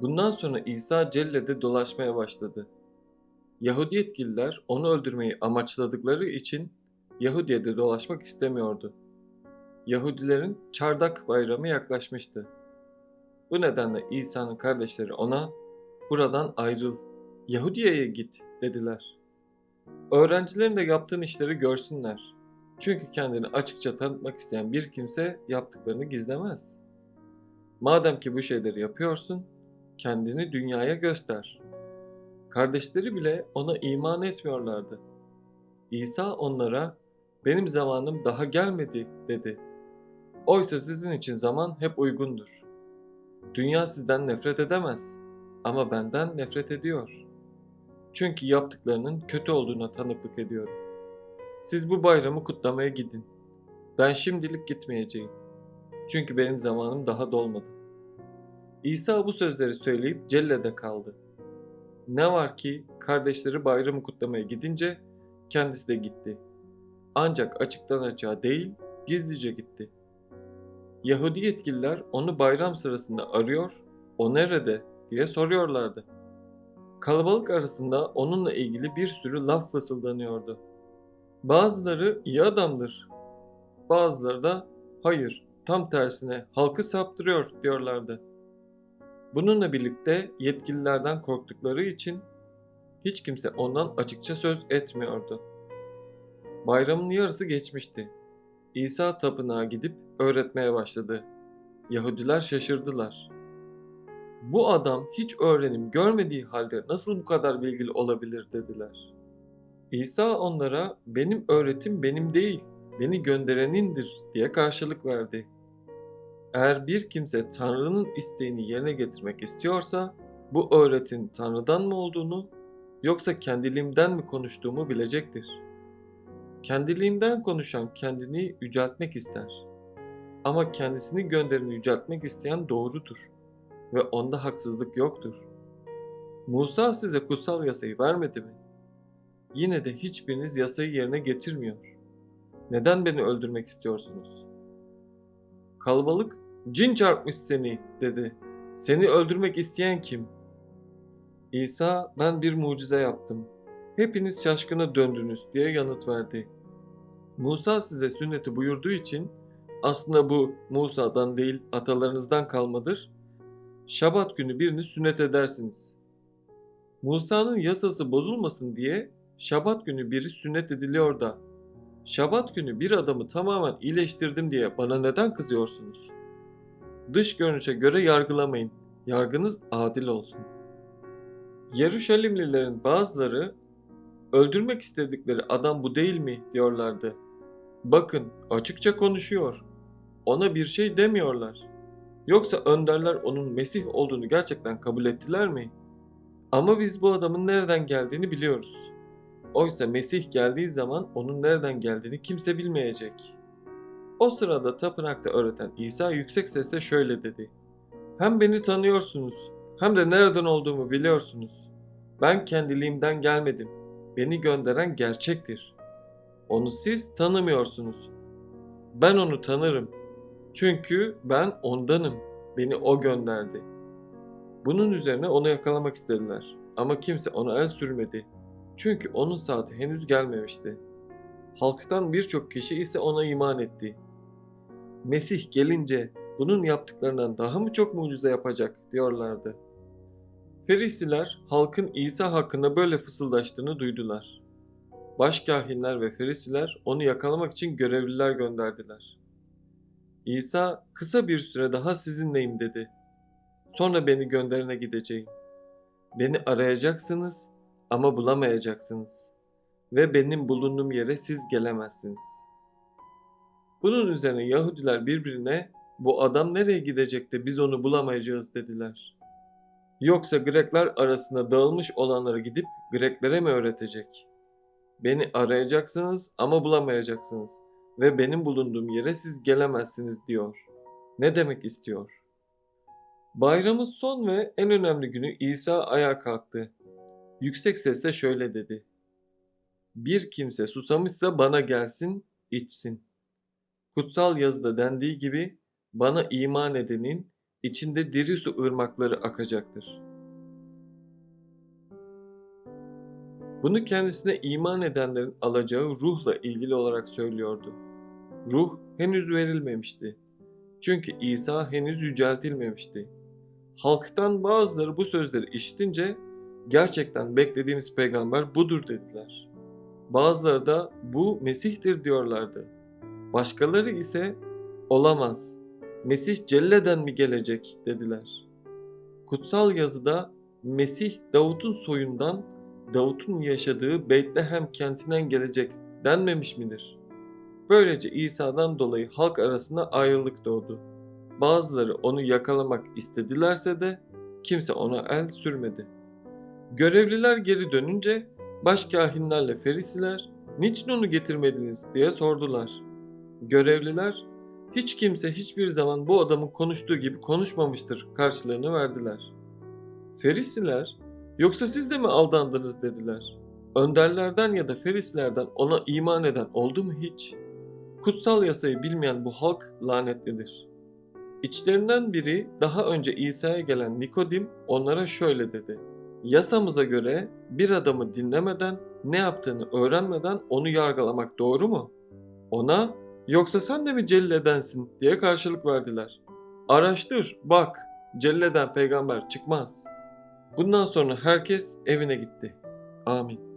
Bundan sonra İsa Celle'de dolaşmaya başladı. Yahudi yetkililer onu öldürmeyi amaçladıkları için Yahudiye'de dolaşmak istemiyordu. Yahudilerin Çardak Bayramı yaklaşmıştı. Bu nedenle İsa'nın kardeşleri ona buradan ayrıl, Yahudiye'ye git dediler. Öğrencilerin de yaptığın işleri görsünler. Çünkü kendini açıkça tanıtmak isteyen bir kimse yaptıklarını gizlemez. Madem ki bu şeyleri yapıyorsun, kendini dünyaya göster. Kardeşleri bile ona iman etmiyorlardı. İsa onlara benim zamanım daha gelmedi dedi. Oysa sizin için zaman hep uygundur. Dünya sizden nefret edemez ama benden nefret ediyor. Çünkü yaptıklarının kötü olduğuna tanıklık ediyorum. Siz bu bayramı kutlamaya gidin. Ben şimdilik gitmeyeceğim. Çünkü benim zamanım daha dolmadı. İsa bu sözleri söyleyip Celle'de kaldı. Ne var ki kardeşleri bayramı kutlamaya gidince kendisi de gitti. Ancak açıktan açığa değil, gizlice gitti. Yahudi yetkililer onu bayram sırasında arıyor, o nerede diye soruyorlardı. Kalabalık arasında onunla ilgili bir sürü laf fısıldanıyordu. Bazıları iyi adamdır, bazıları da hayır, tam tersine halkı saptırıyor diyorlardı. Bununla birlikte yetkililerden korktukları için hiç kimse ondan açıkça söz etmiyordu. Bayramın yarısı geçmişti. İsa tapınağa gidip öğretmeye başladı. Yahudiler şaşırdılar. Bu adam hiç öğrenim görmediği halde nasıl bu kadar bilgili olabilir dediler. İsa onlara benim öğretim benim değil, beni gönderenindir diye karşılık verdi. Eğer bir kimse Tanrı'nın isteğini yerine getirmek istiyorsa bu öğretin Tanrı'dan mı olduğunu yoksa kendiliğimden mi konuştuğumu bilecektir. Kendiliğinden konuşan kendini yüceltmek ister. Ama kendisini göndereni yüceltmek isteyen doğrudur ve onda haksızlık yoktur. Musa size kutsal yasayı vermedi mi? Yine de hiçbiriniz yasayı yerine getirmiyor. Neden beni öldürmek istiyorsunuz? Kalabalık, cin çarpmış seni dedi. Seni öldürmek isteyen kim? İsa, ben bir mucize yaptım. Hepiniz şaşkına döndünüz diye yanıt verdi. Musa size sünneti buyurduğu için aslında bu Musa'dan değil atalarınızdan kalmadır. Şabat günü birini sünnet edersiniz. Musa'nın yasası bozulmasın diye Şabat günü biri sünnet ediliyor da Şabat günü bir adamı tamamen iyileştirdim diye bana neden kızıyorsunuz? Dış görünüşe göre yargılamayın. Yargınız adil olsun. Yeruşalimlilerin bazıları öldürmek istedikleri adam bu değil mi diyorlardı. Bakın açıkça konuşuyor. Ona bir şey demiyorlar. Yoksa önderler onun Mesih olduğunu gerçekten kabul ettiler mi? Ama biz bu adamın nereden geldiğini biliyoruz. Oysa Mesih geldiği zaman onun nereden geldiğini kimse bilmeyecek. O sırada tapınakta öğreten İsa yüksek sesle şöyle dedi. Hem beni tanıyorsunuz hem de nereden olduğumu biliyorsunuz. Ben kendiliğimden gelmedim. Beni gönderen gerçektir. Onu siz tanımıyorsunuz. Ben onu tanırım. Çünkü ben ondanım. Beni o gönderdi. Bunun üzerine onu yakalamak istediler. Ama kimse ona el sürmedi. Çünkü onun saati henüz gelmemişti. Halktan birçok kişi ise ona iman etti. Mesih gelince bunun yaptıklarından daha mı çok mucize yapacak diyorlardı. Ferisiler halkın İsa hakkında böyle fısıldaştığını duydular. Başkahinler ve Ferisiler onu yakalamak için görevliler gönderdiler. İsa kısa bir süre daha sizinleyim dedi. Sonra beni gönderene gideceğim. Beni arayacaksınız ama bulamayacaksınız ve benim bulunduğum yere siz gelemezsiniz. Bunun üzerine Yahudiler birbirine bu adam nereye gidecek de biz onu bulamayacağız dediler. Yoksa Grekler arasında dağılmış olanları gidip Greklere mi öğretecek? Beni arayacaksınız ama bulamayacaksınız ve benim bulunduğum yere siz gelemezsiniz diyor. Ne demek istiyor? Bayramın son ve en önemli günü İsa ayağa kalktı. Yüksek sesle şöyle dedi. Bir kimse susamışsa bana gelsin, içsin. Kutsal yazıda dendiği gibi bana iman edenin içinde diri su ırmakları akacaktır. Bunu kendisine iman edenlerin alacağı ruhla ilgili olarak söylüyordu. Ruh henüz verilmemişti. Çünkü İsa henüz yüceltilmemişti. Halktan bazıları bu sözleri işitince gerçekten beklediğimiz peygamber budur dediler. Bazıları da bu Mesih'tir diyorlardı. Başkaları ise olamaz. Mesih Celle'den mi gelecek dediler. Kutsal yazıda Mesih Davut'un soyundan Davut'un yaşadığı Beytlehem kentinden gelecek denmemiş midir? Böylece İsa'dan dolayı halk arasında ayrılık doğdu. Bazıları onu yakalamak istedilerse de kimse ona el sürmedi. Görevliler geri dönünce başkahinlerle ferisiler niçin onu getirmediniz diye sordular. Görevliler hiç kimse hiçbir zaman bu adamın konuştuğu gibi konuşmamıştır karşılığını verdiler. Ferisiler yoksa siz de mi aldandınız dediler. Önderlerden ya da ferislerden ona iman eden oldu mu hiç? Kutsal yasayı bilmeyen bu halk lanetlidir. İçlerinden biri daha önce İsa'ya gelen Nikodim onlara şöyle dedi. Yasamıza göre bir adamı dinlemeden, ne yaptığını öğrenmeden onu yargılamak doğru mu? Ona yoksa sen de mi celledensin diye karşılık verdiler. Araştır, bak, celleden peygamber çıkmaz. Bundan sonra herkes evine gitti. Amin.